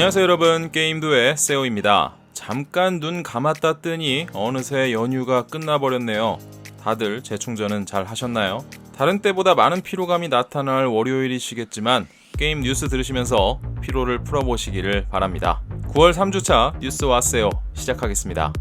안녕하세요 여러분. 게임도의 세오입니다. 잠깐 눈 감았다 뜨니 어느새 연휴가 끝나버렸네요. 다들 재충전은 잘 하셨나요? 다른 때보다 많은 피로감이 나타날 월요일이시겠지만 게임 뉴스 들으시면서 피로를 풀어보시기를 바랍니다. 9월 3주차 뉴스 왔세요. 시작하겠습니다.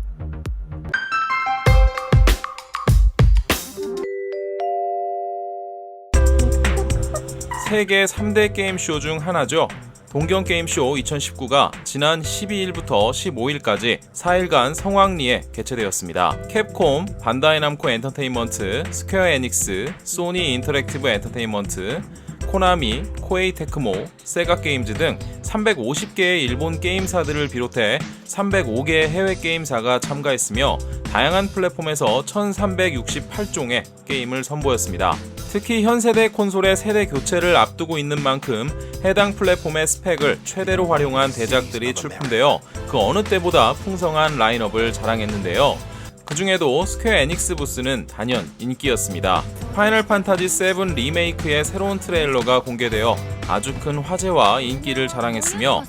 세계 3대 게임쇼 중 하나죠. 동경게임쇼 2019가 지난 12일부터 15일까지 4일간 성황리에 개최되었습니다. 캡콤, 반다이남코 엔터테인먼트, 스퀘어 에닉스, 소니 인터랙티브 엔터테인먼트, 코나미, 코에이 테크모, 세가 게임즈 등 350개의 일본 게임사들을 비롯해 305개의 해외 게임사가 참가했으며 다양한 플랫폼에서 1368종의 게임을 선보였습니다. 특히 현 세대 콘솔의 세대 교체를 앞두고 있는 만큼 해당 플랫폼의 스펙을 최대로 활용한 대작들이 출품되어 그 어느 때보다 풍성한 라인업을 자랑했는데요. 그 중에도 스퀘어 에닉스 부스는 단연 인기였습니다. 파이널 판타지 7 리메이크의 새로운 트레일러가 공개되어 아주 큰 화제와 인기를 자랑했으며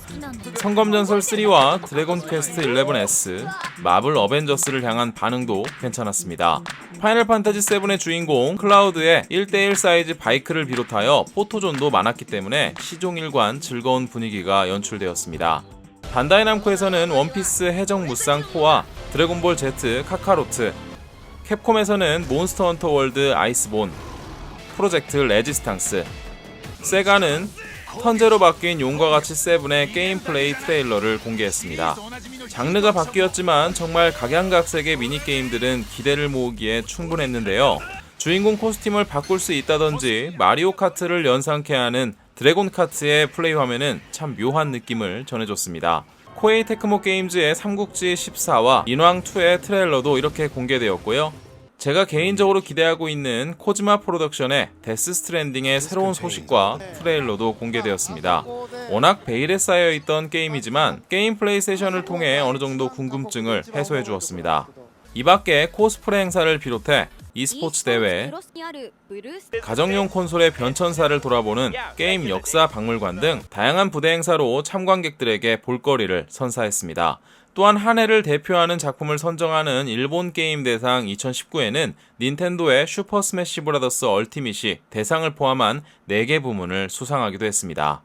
성검전설 3와 드래곤 퀘스트 11S, 마블 어벤져스를 향한 반응도 괜찮았습니다. 파이널 판타지 7의 주인공 클라우드의 1대1 사이즈 바이크를 비롯하여 포토존도 많았기 때문에 시종일관 즐거운 분위기가 연출되었습니다. 반다이 남코에서는 원피스 해적 무쌍 4와 드래곤볼 Z 카카로트, 캡콤에서는 몬스터 헌터 월드 아이스본, 프로젝트 레지스탕스, 세가는 턴제로 바뀐 용과 같이 세븐의 게임 플레이 트레일러를 공개했습니다. 장르가 바뀌었지만 정말 각양각색의 미니게임들은 기대를 모으기에 충분했는데요. 주인공 코스튬을 바꿀 수 있다든지 마리오 카트를 연상케 하는 드래곤 카트의 플레이 화면은 참 묘한 느낌을 전해줬습니다. 코에이 테크모 게임즈의 삼국지 14와 인왕2의 트레일러도 이렇게 공개되었고요. 제가 개인적으로 기대하고 있는 코즈마 프로덕션의 데스 스트랜딩의 새로운 소식과 트레일러도 공개되었습니다. 워낙 베일에 쌓여 있던 게임이지만 게임 플레이 세션을 통해 어느 정도 궁금증을 해소해 주었습니다. 이 밖에 코스프레 행사를 비롯해 e스포츠 대회, 가정용 콘솔의 변천사를 돌아보는 게임 역사 박물관 등 다양한 부대 행사로 참관객들에게 볼거리를 선사했습니다. 또한 한 해를 대표하는 작품을 선정하는 일본 게임 대상 2019에는 닌텐도의 슈퍼 스매시 브라더스 얼티밋이 대상을 포함한 4개 부문을 수상하기도 했습니다.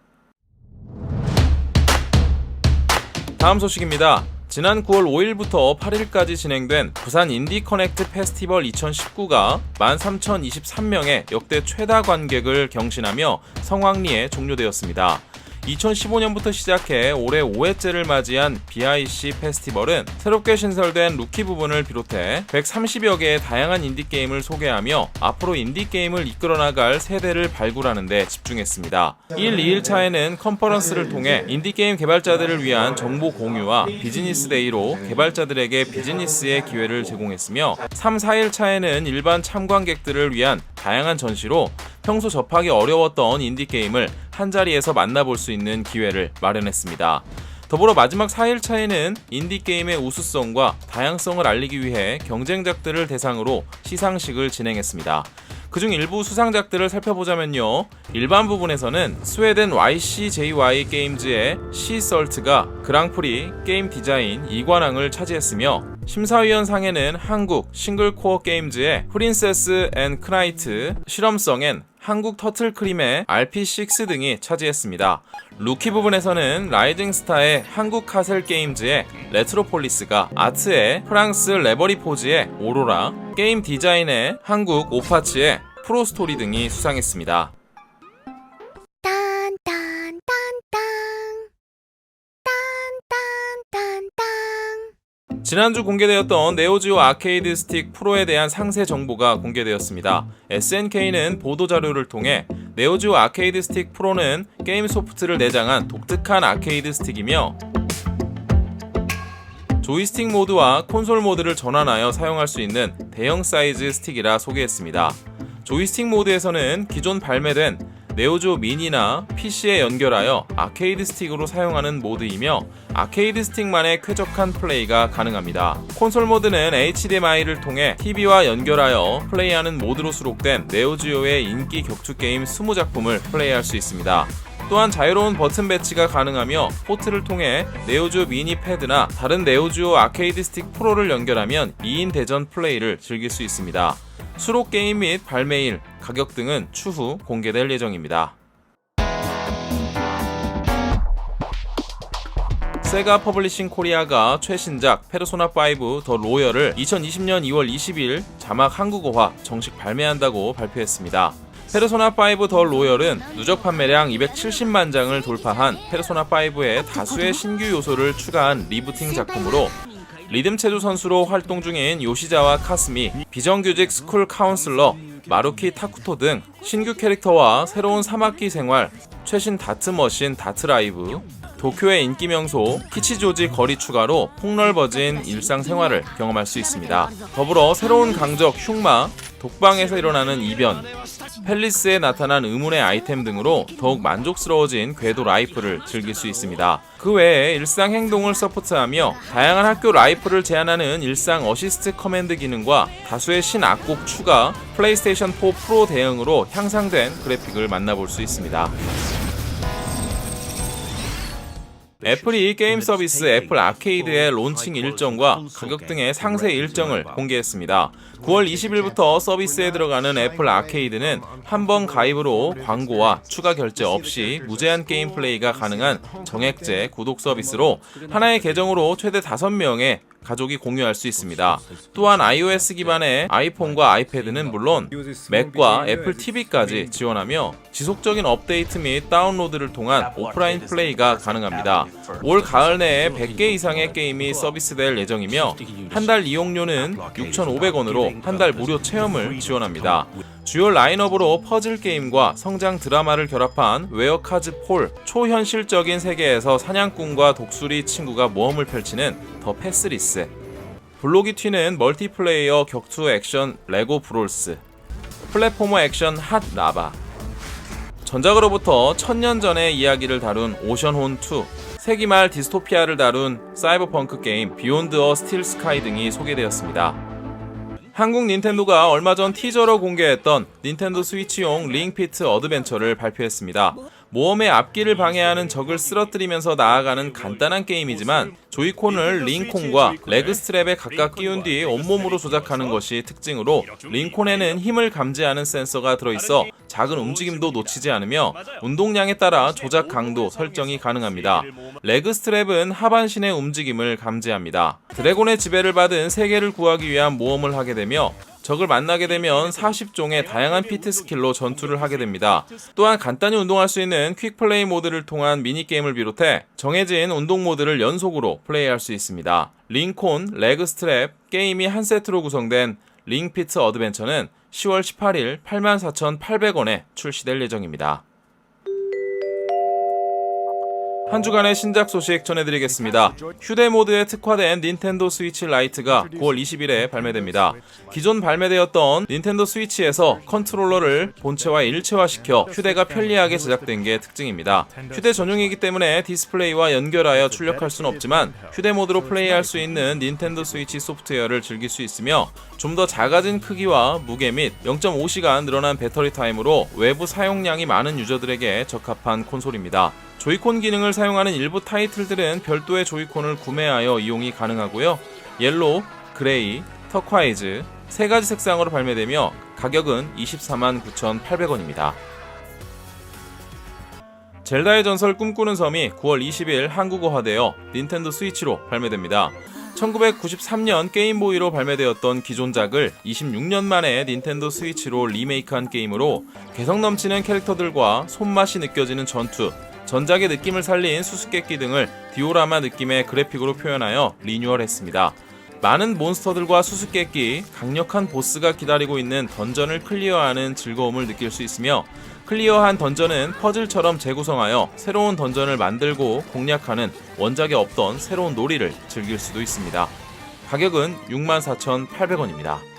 다음 소식입니다. 지난 9월 5일부터 8일까지 진행된 부산 인디 커넥트 페스티벌 2019가 13,023명의 역대 최다 관객을 경신하며 성황리에 종료되었습니다. 2015년부터 시작해 올해 5회째를 맞이한 BIC 페스티벌은 새롭게 신설된 루키 부분을 비롯해 130여 개의 다양한 인디게임을 소개하며 앞으로 인디게임을 이끌어나갈 세대를 발굴하는 데 집중했습니다. 1, 2일차에는 컨퍼런스를 통해 인디게임 개발자들을 위한 정보 공유와 비즈니스 데이로 개발자들에게 비즈니스의 기회를 제공했으며 3, 4일차에는 일반 참관객들을 위한 다양한 전시로 평소 접하기 어려웠던 인디게임을 한 자리에서 만나볼 수 있는 기회를 마련했습니다. 더불어 마지막 4일차에는 인디게임의 우수성과 다양성을 알리기 위해 경쟁작들을 대상으로 시상식을 진행했습니다. 그중 일부 수상작들을 살펴보자면요. 일반 부분에서는 스웨덴 YCJY 게임즈의 시설트가 그랑프리 게임 디자인 2관왕을 차지했으며 심사위원 상에는 한국 싱글코어 게임즈의 프린세스 앤 크나이트 실험성엔 한국 터틀크림의 RP6 등이 차지했습니다. 루키 부분에서는 라이징 스타의 한국 카셀 게임즈의 레트로폴리스가 아트의 프랑스 레버리 포즈의 오로라, 게임 디자인의 한국 오파츠의 프로스토리 등이 수상했습니다. 지난주 공개되었던 네오지오 아케이드 스틱 프로에 대한 상세 정보가 공개되었습니다. SNK는 보도 자료를 통해 네오지오 아케이드 스틱 프로는 게임 소프트를 내장한 독특한 아케이드 스틱이며 조이스틱 모드와 콘솔 모드를 전환하여 사용할 수 있는 대형 사이즈 스틱이라 소개했습니다. 조이스틱 모드에서는 기존 발매된 네오조 미니나 PC에 연결하여 아케이드 스틱으로 사용하는 모드이며 아케이드 스틱만의 쾌적한 플레이가 가능합니다. 콘솔 모드는 HDMI를 통해 TV와 연결하여 플레이하는 모드로 수록된 네오지오의 인기 격투 게임 20작품을 플레이할 수 있습니다. 또한 자유로운 버튼 배치가 가능하며 포트를 통해 네오지오 미니 패드나 다른 네오지오 아케이드 스틱 프로를 연결하면 2인 대전 플레이를 즐길 수 있습니다. 수록 게임 및 발매일, 가격 등은 추후 공개될 예정입니다. 세가 퍼블리싱 코리아가 최신작 페르소나 5 더 로열을 2020년 2월 20일 자막 한국어화 정식 발매한다고 발표했습니다. 페르소나 5 더 로열은 누적 판매량 270만 장을 돌파한 페르소나 5에 다수의 신규 요소를 추가한 리부팅 작품으로 리듬 체조 선수로 활동 중인 요시자와 카스미, 비정규직 스쿨 카운슬러, 마루키 타쿠토 등 신규 캐릭터와 새로운 3학기 생활, 최신 다트 머신 다트 라이브, 도쿄의 인기 명소 키치조지 거리 추가로 폭넓어진 일상생활을 경험할 수 있습니다. 더불어 새로운 강적 흉마, 독방에서 일어나는 이변, 팰리스에 나타난 의문의 아이템 등으로 더욱 만족스러워진 궤도 라이프를 즐길 수 있습니다. 그 외에 일상 행동을 서포트하며 다양한 학교 라이프를 제한하는 일상 어시스트 커맨드 기능과 다수의 신악곡 추가, 플레이스테이션 4 프로 대응으로 향상된 그래픽을 만나볼 수 있습니다. 애플이 게임 서비스 애플 아케이드의 론칭 일정과 가격 등의 상세 일정을 공개했습니다. 9월 20일부터 서비스에 들어가는 애플 아케이드는 한 번 가입으로 광고와 추가 결제 없이 무제한 게임 플레이가 가능한 정액제 구독 서비스로 하나의 계정으로 최대 5명의 가족이 공유할 수 있습니다. 또한 iOS 기반의 아이폰과 아이패드는 물론 맥과 애플 TV까지 지원하며 지속적인 업데이트 및 다운로드를 통한 오프라인 플레이가 가능합니다. 올 가을 내에 100개 이상의 게임이 서비스될 예정이며 한 달 이용료는 6,500원으로 한 달 무료 체험을 지원합니다. 주요 라인업으로 퍼즐 게임과 성장 드라마를 결합한 웨어카즈 폴 초현실적인 세계에서 사냥꾼과 독수리 친구가 모험을 펼치는 더 패스리스. 블로기 튀는 멀티플레이어 격투 액션 레고 브롤스. 플랫포머 액션 핫 라바. 전작으로부터 천년 전의 이야기를 다룬 오션혼 2 세기 말 디스토피아를 다룬 사이버펑크 게임 비욘드 어 스틸 스카이 등이 소개되었습니다. 한국 닌텐도가 얼마 전 티저로 공개했던 닌텐도 스위치용 링피트 어드벤처를 발표했습니다. 모험의 앞길을 방해하는 적을 쓰러뜨리면서 나아가는 간단한 게임이지만 조이콘을 링콘과 레그 스트랩에 각각 끼운 뒤 온몸으로 조작하는 것이 특징으로 링콘에는 힘을 감지하는 센서가 들어있어 작은 움직임도 놓치지 않으며 운동량에 따라 조작 강도 설정이 가능합니다. 레그 스트랩은 하반신의 움직임을 감지합니다. 드래곤의 지배를 받은 세계를 구하기 위한 모험을 하게 되며 적을 만나게 되면 40종의 다양한 피트 스킬로 전투를 하게 됩니다. 또한 간단히 운동할 수 있는 퀵 플레이 모드를 통한 미니게임을 비롯해 정해진 운동 모드를 연속으로 플레이할 수 있습니다. 링콘, 레그 스트랩, 게임이 한 세트로 구성된 링피트 어드벤처는 10월 18일 84,800원에 출시될 예정입니다. 한 주간의 신작 소식 전해드리겠습니다. 휴대 모드에 특화된 닌텐도 스위치 라이트가 9월 20일에 발매됩니다. 기존 발매되었던 닌텐도 스위치에서 컨트롤러를 본체와 일체화시켜 휴대가 편리하게 제작된 게 특징입니다. 휴대 전용이기 때문에 디스플레이와 연결하여 출력할 수는 없지만 휴대 모드로 플레이할 수 있는 닌텐도 스위치 소프트웨어를 즐길 수 있으며 좀 더 작아진 크기와 무게 및 0.5시간 늘어난 배터리 타임으로 외부 사용량이 많은 유저들에게 적합한 콘솔입니다. 조이콘 기능을 사용하는 일부 타이틀들은 별도의 조이콘을 구매하여 이용이 가능하고요. 옐로우, 그레이, 터콰이즈 세 가지 색상으로 발매되며 가격은 24만 9,800원입니다. 젤다의 전설 꿈꾸는 섬이 9월 20일 한국어화되어 닌텐도 스위치로 발매됩니다. 1993년 게임보이로 발매되었던 기존작을 26년 만에 닌텐도 스위치로 리메이크한 게임으로 개성 넘치는 캐릭터들과 손맛이 느껴지는 전투, 전작의 느낌을 살린 수수께끼 등을 디오라마 느낌의 그래픽으로 표현하여 리뉴얼했습니다. 많은 몬스터들과 수수께끼, 강력한 보스가 기다리고 있는 던전을 클리어하는 즐거움을 느낄 수 있으며 클리어한 던전은 퍼즐처럼 재구성하여 새로운 던전을 만들고 공략하는 원작에 없던 새로운 놀이를 즐길 수도 있습니다. 가격은 64,800원입니다.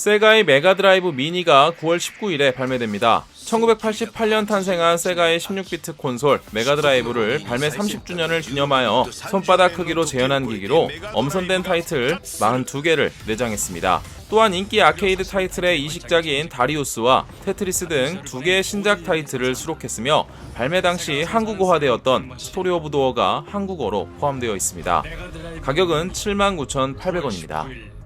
세가의 메가드라이브 미니가 9월 19일에 발매됩니다. 1988년 탄생한 세가의 16비트 콘솔 메가드라이브를 발매 30주년을 기념하여 손바닥 크기로 재현한 기기로 엄선된 타이틀 42개를 내장했습니다. 또한 인기 아케이드 타이틀의 이식작인 다리우스와 테트리스 등 두 개의 신작 타이틀을 수록했으며 발매 당시 한국어화되었던 스토리 오브 도어가 한국어로 포함되어 있습니다. 가격은 79,800원입니다.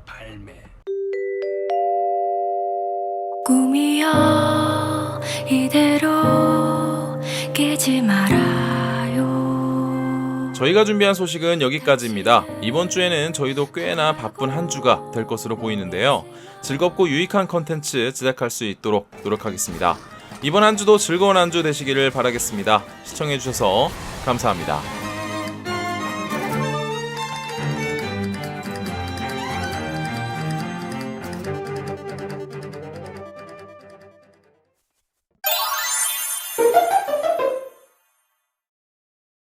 꿈이여 이대로 깨지 말아요 저희가 준비한 소식은 여기까지입니다. 이번 주에는 저희도 꽤나 바쁜 한 주가 될 것으로 보이는데요. 즐겁고 유익한 컨텐츠 제작할 수 있도록 노력하겠습니다. 이번 한 주도 즐거운 한 주 되시기를 바라겠습니다. 시청해주셔서 감사합니다.